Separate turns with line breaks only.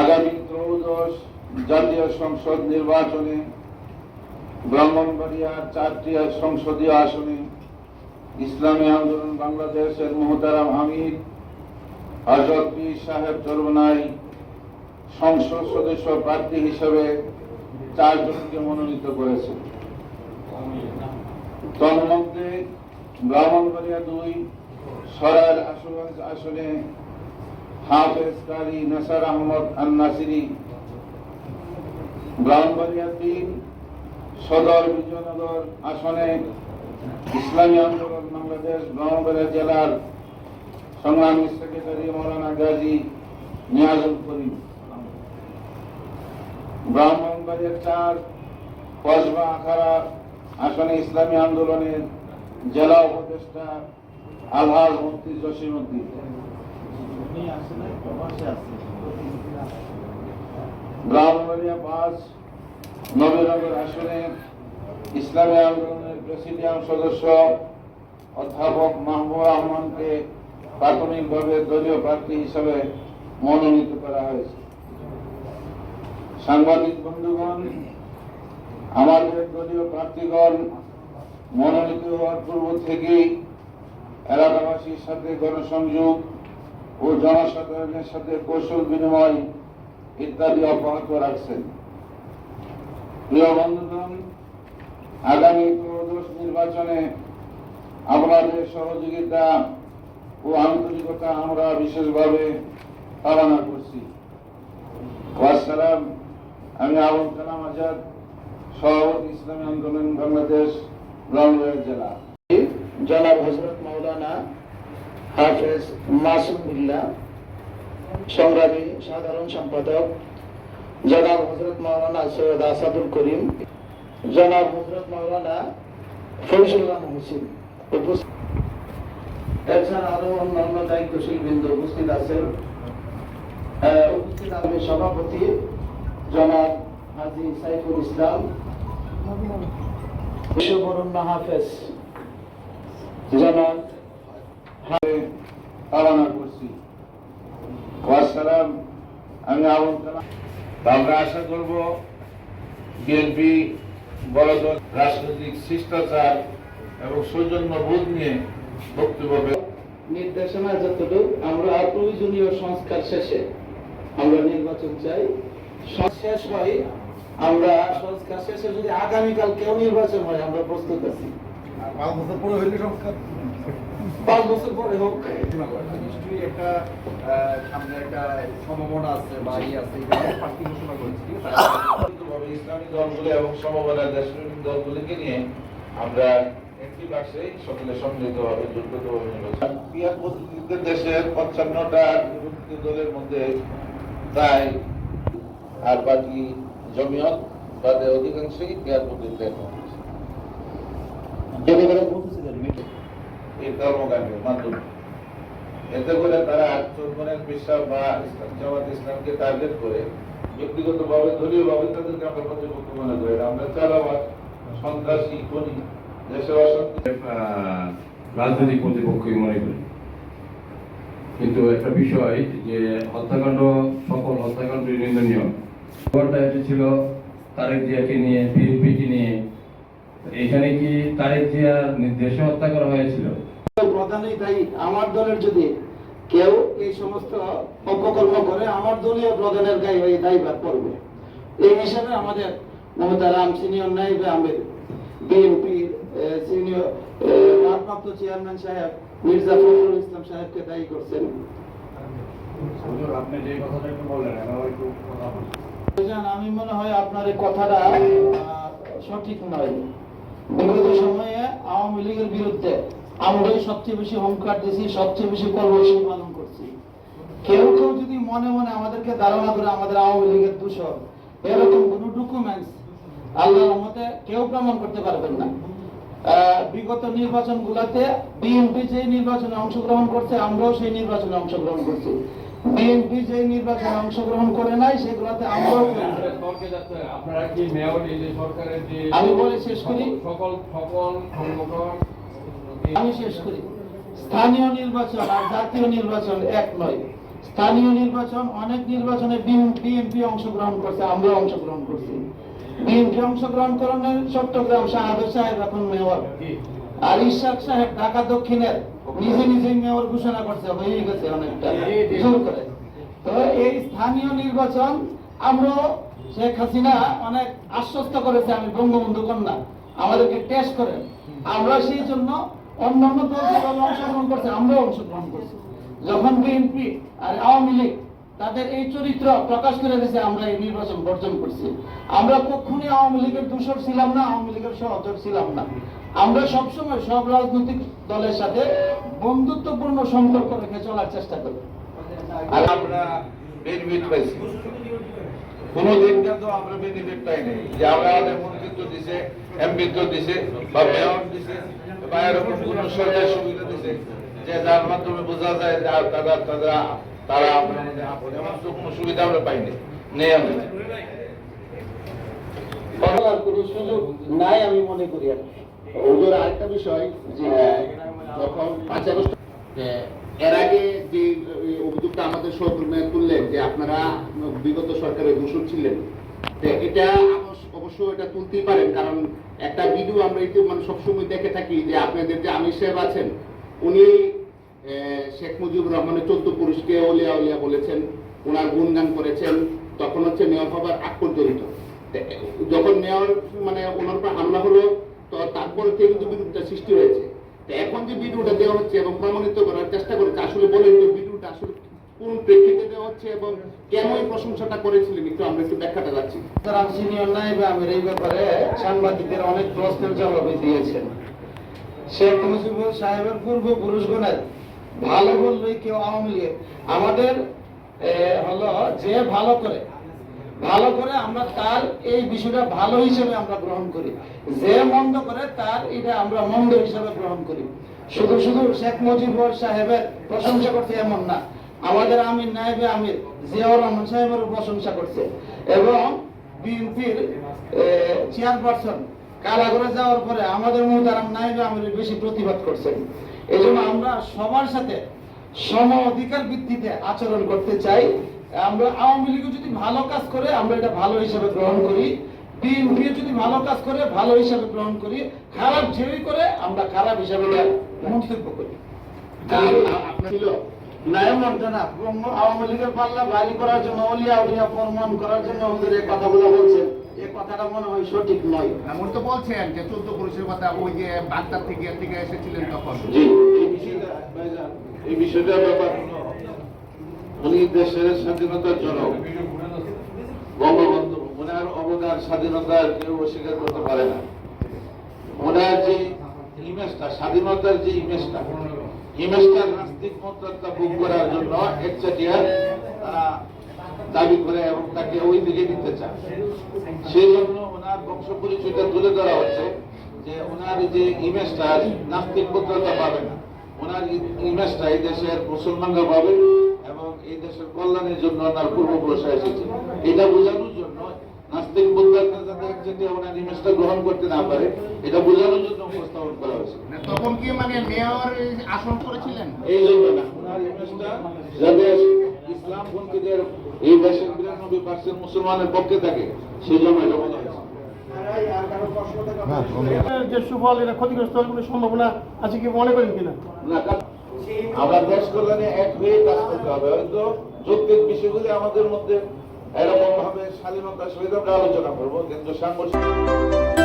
আগামী ত্রয়োদশ জাতীয় সংসদ নির্বাচনে ব্রাহ্মণবাড়িয়ার চারটি সংসদীয় আসনে ইসলামী আন্দোলন বাংলাদেশের মোহতারাম আমির হজরত পীর সাহেব চরবনাই সংসদ সদস্য প্রার্থী হিসেবে চারজনকে মনোনীত করেছে। তন্মধ্যে ব্রাহ্মণবাড়িয়া দুই সরাইল আশুগঞ্জ আসনে হাফেজ নাসার আহমদ আন নাসিরি ব্রাহ্মণবাড়িয়া তিন সদর বিজয়নগর আসনে ইসলামী আন্দোলন বাংলাদেশ ব্রাহ্মণবাড়িয়া জেলার সংগ্রামী সেক্রেটারি মৌলানা গাজী নিয়াজুল করিম। ব্রাহ্মণবাড়িয়া চার কসবা আখাড়া আসনে ইসলামী আন্দোলনের জেলা উপদেষ্টা আলহাজ মুফতি জসিম উদ্দিন। ব্রাহ্মণবাড়িয়া পাঁচ নবীনগর আসনে ইসলামী আন্দোলনের প্রেসিডিয়াম সদস্য অধ্যাপক মাহবুব রহমানকে প্রাথমিকভাবে দলীয় প্রার্থী হিসেবে মনোনীত করা হয়েছে। সাংবাদিক বন্ধুগণ আমাদের দলীয় প্রার্থীগণ মনোনীত হওয়ার পূর্ব থেকেই এলাকাবাসীর সাথে গণসংযোগ ও জনসাধারণের সাথে কৌশল বিনিময় ইত্যাদি অব্যাহত রাখছেন। প্রিয় বন্ধুগণ, আগামী ত্রয়োদশ নির্বাচনে আপনাদের সহযোগিতা ও আন্তরিকতা আমরা বিশেষভাবে কামনা করছি। আমি আবুল কালাম আজাদ, সভাপতি ইসলামী আন্দোলন বাংলাদেশ। ব্রাহ্মণবাড়িয়া জেলা।
জনাব হজরত মাওলানা হাফেজ মাসুমুল্লাহ সংগ্রামী সাধারণ সম্পাদক, জনাব হজরত মাওলানা সৈয়দ আসাদুল করিম, জনাব হজরত মাওলানা ফরিসুল্লাহ হোসেন উপস্থিত। এছাড়া আরও দায়িত্বশীল বৃন্দ উপস্থিত আছেন। উপস্থিত আমি সভাপতি জনাব হাজি সাইফুল ইসলাম। বিশ্ববরণ্য হাফেজ। জনাব
কামনা করছি। ওয়াসালাম আমি আবুল আমরা আশা করব বিএনপি বড় রাজনৈতিক শিষ্টাচার এবং সৌজন্য বোধ নিয়ে বক্তব্য
নির্দেশনা যতটুকু আমরা প্রয়োজনীয় সংস্কার শেষে আমরা নির্বাচন চাই। শেষ হয় আমরা সংস্কার শেষে যদি আগামীকাল কেউ নির্বাচন হয় আমরা প্রস্তুত আছি।
পাঁচ বছর পরে হইলে সংস্কার।
পাঁচ বছর পরে হোক।
নিশ্চয়ই একটা আহ, সামনে একটা সম্ভাবনা আছে বা আছে এটা প্রার্থী ঘোষণা করেছি। ঠিক আছে
ভাবে ইসলামী দলগুলো এবং সমবেলা দেশপ্রেমিক দলগুলিকে নিয়ে আমরা একটি বাক্সে সকলে সম্মিলিতভাবে যোগ্যতভাবে নির্বাচন পিয়ার প্রতিনিধিত্বের দেশের পঞ্চান্নটা দলের মধ্যে প্রায় আর বাকি জমিয়ত বাদে অধিকাংশই পিয়ার প্রতিনিধিত্বের এই ধর্মকাণ্ডের মাধ্যমে, এতে করে তারা পেশা বা ইসলাম, জামাত ইসলামকে টার্গেট করে দলীয়ভাবে তাদেরকে আমরা প্রতিপক্ষ মনে করি। আমরা সন্ত্রাসী খনি, দেশে অশান্তি।
রাজনৈতিক মনে করি। কিন্তু একটা বিষয় যে হত্যাকাণ্ড, সকল হত্যাকাণ্ডই নিন্দনীয়। খবরটা এসেছিল তারেক জিয়াকে নিয়ে বিএনপিকে নিয়ে। এখানে কি তারেক জিয়ার নির্দেশে হত্যা করা হয়েছিল?
প্রধানই তাই আমার দলের যদি কেউ এই সমস্ত অপকর্ম করে আমার দলীয় প্রধানের গায়ে এই দায়ভার পড়বে। এই হিসাবে আমাদের মমতারাম সিনিয়র নাইবে আমির বিএনপি সিনিয়র ভারপ্রাপ্ত চেয়ারম্যান সাহেব মির্জা ফখরুল ইসলাম সাহেবকে দায়ী করছেন।
আপনি যে কথাটা একটু বললেন আমার একটু কথা
আমি মনে হয় আপনার কথাটা সঠিক নয়। বিগত সময়ে আওয়ামী লীগের বিরুদ্ধে আমরাই সবচেয়ে বেশি দিয়েছি, সবচেয়ে বেশি কর্মসূচি পালন করছি। কেউ কেউ যদি মনে মনে আমাদেরকে ধারণা করে আমাদের আওয়ামী লীগের দূষণ, এরকম কোন ডকুমেন্টস আল্লাহর মতে কেউ প্রমাণ করতে পারবেন না। বিগত নির্বাচন গুলাতে বিএনপি যে নির্বাচনে অংশগ্রহণ করছে, আমরাও সেই নির্বাচনে অংশগ্রহণ করছি। বিএনপি যে নির্বাচনে অংশগ্রহণ করে নাই সেগুলাতে আমরাও করি নাই।
তর্কে যাচ্ছে আপনারা কি মেয়র এই যে সরকারের যে
আমি বলে শেষ করি।
সকল সকল সংগঠন
আমি শেষ করি। স্থানীয় নির্বাচন আর জাতীয় নির্বাচন এক নয়। স্থানীয় নির্বাচন অনেক নির্বাচনে বিএনপি অংশগ্রহণ করছে আমরা অংশগ্রহণ করছি। বিএনপি অংশগ্রহণ করেন চট্টগ্রাম শাহাদুর সাহেব এখন মেয়র। আর ইশাক সাহেব ঢাকা দক্ষিণের নিজে নিজেই মেয়র ঘোষণা করছে হয়ে গেছে অনেকটা। জোর করে। তো এই স্থানীয় নির্বাচন আমরা শেখ হাসিনা অনেক আশ্বস্ত করেছে আমি বঙ্গবন্ধু কন্যা আমাদেরকে টেস্ট করে আমরা সেই জন্য অন্যান্য দল যেভাবে অংশগ্রহণ করছে আমরাও অংশগ্রহণ করছি। যখন বিএনপি আর আওয়ামী লীগ তাদের এই চরিত্র প্রকাশ করে দিয়েছে আমরা এই নির্বাচন বর্জন করছি। আমরা কখনই আওয়ামী লীগের দূষর ছিলাম না আওয়ামী লীগের সহচর ছিলাম না। আমরা সবসময় সব রাজনৈতিক দলের সাথে বন্ধুত্বপূর্ণ সম্পর্ক রেখে চলার চেষ্টা করি।
আর আমরা বেনিফিট পাইছি। কোনো আমরা বেনিফিট পাই নাই। যে আমরা আমাদের মন্ত্রিত্ব দিছে, এমপিত্ব দিছে, বা মেয়র দিছে, বা এরকম সরকারি সুবিধা দিছে, যে যার মাধ্যমে বোঝা যায় যে তারা তারা তারা আমরা কোনো সুবিধা আমরা পাইনি নেই। আমরা
কোনো সুযোগ নাই আমি মনে করি আর।
ওদের আরেকটা বিষয় যে, যখন পাঁচ আগস্ট এর আগে যে অভিযোগটা আমাদের সহকর্মীরা তুললেন যে আপনারা বিগত সরকারের দূষণ ছিলেন এটা অবশ্য- এটা তুলতেই পারেন। কারণ একটা ভিডিও আমরা একটু মানে সবসময় দেখে থাকি যে আপনাদের যে আমির সাহেব আছেন, উনি শেখ মুজিবুর রহমানের চোদ্দ পুরুষকে অলিয়া অলিয়া বলেছেন, ওনার গুণগান করেছেন, তখন হচ্ছে মেয়র হবার আগ পর্যন্ত। তো, যখন মেয়র মানে ওনার উপর হামলা হলো তো তারপরে থেকে কিন্তু বিরোধটা সৃষ্টি হয়েছে। এখন যে ভিডিওটা দেওয়া হচ্ছে এবং প্রমাণিত করার চেষ্টা করেছে, আসলে বলেন যে ভিডিওটা আসলে দেওয়া হচ্ছে এবং প্রশংসাটা
এই ব্যাপারে অনেক সাহেবের ভালো কেউ আমাদের হলো যে ভালো করে ভালো করে আমরা তার এই বিষয়টা ভালো হিসেবে আমরা গ্রহণ করি। যে মন্দ করে তার এটা আমরা মন্দ হিসেবে গ্রহণ করি। শুধু শুধু শেখ মুজিবুর সাহেবের প্রশংসা করছে এমন না। আমাদের আমির নাইবে আমির জিয়াউর রহমান সাহেবের প্রশংসা করছে। এবং বিএনপির চেয়ারপারসন কারাগারে যাওয়ার পরে আমাদের মোহতারাম নাইবে আমির বেশি প্রতিবাদ করছেন। এই আমরা সবার সাথে সম অধিকার ভিত্তিতে আচরণ করতে চাই। আমরা আওয়ামী লীগ যদি ভালো কাজ করে আমরা এটা ভালো হিসাবে গ্রহণ করি। বিএনপি যদি ভালো কাজ করে ভালো হিসাবে গ্রহণ করি। খারাপ যেই করে আমরা খারাপ হিসাবে মন্তব্য করি।
আপনার ছিল
আওয়ামী লীগের পাল্লা ভারী করার জন্য অলিয়া উলিয়া প্রমাণ করার জন্য আমাদের এই কথাগুলো বলছেন। এই কথাটা মনে হয় সঠিক নয়।
এমন তো বলছেন যে চোদ্দ পুরুষের কথা ওই যে থেকে থেকে এসেছিলেন তখন।
এই বিষয়টা ব্যাপার উনি দেশের স্বাধীনতার জন্য বঙ্গবন্ধু ওনার অবদান স্বাধীনতার কেউ অস্বীকার করতে পারে না। ওনার যে ইমেজটা, স্বাধীনতার যে ইমেজটা ইমেজটা নাস্তিক মন্ত্রতা বুক করার জন্য একচাটিয়া তারা দাবি করে এবং তাকে ওই দিকে নিতে চায়। সেই জন্য ওনার বংশ পরিচয়টা তুলে ধরা হচ্ছে যে ওনার যে ইমেজটা নাস্তিক পুত্রতা পাবে না। ওনার ইমেজটা এই দেশের মুসলমানরা পাবে। এবং এই দেশের কল্যাণের জন্য ওনার পূর্বপুরুষরা এসেছে। এটা বোঝানোর জন্য নাস্তিক পুত্রতা যাতে একসাথে ওনার ইমেজটা গ্রহণ করতে না পারে এটা বোঝানোর জন্য উপস্থাপন করা হয়েছে।
তখন কি মানে মেয়র আসন করেছিলেন?
এই জন্য না ওনার ইমেজটা যাতে ইসলাম পন্থীদের এই দেশের বিরানব্বই পার্সেন্ট মুসলমানের পক্ষে থাকে সেই জন্য এটা বলা হয়েছে।
যে সুফল এটা ক্ষতিগ্রস্ত হওয়ার কোনো সম্ভাবনা আছে কি মনে করেন কিনা?
না আমরা দেশ কল্যাণে এক হয়ে কাজ করতে হবে হয়তো যৌক্তিক বিষয়গুলি আমাদের মধ্যে এরকম ভাবে স্বাধীনতা সহিত আমরা আলোচনা করব। কিন্তু সাংগঠনিক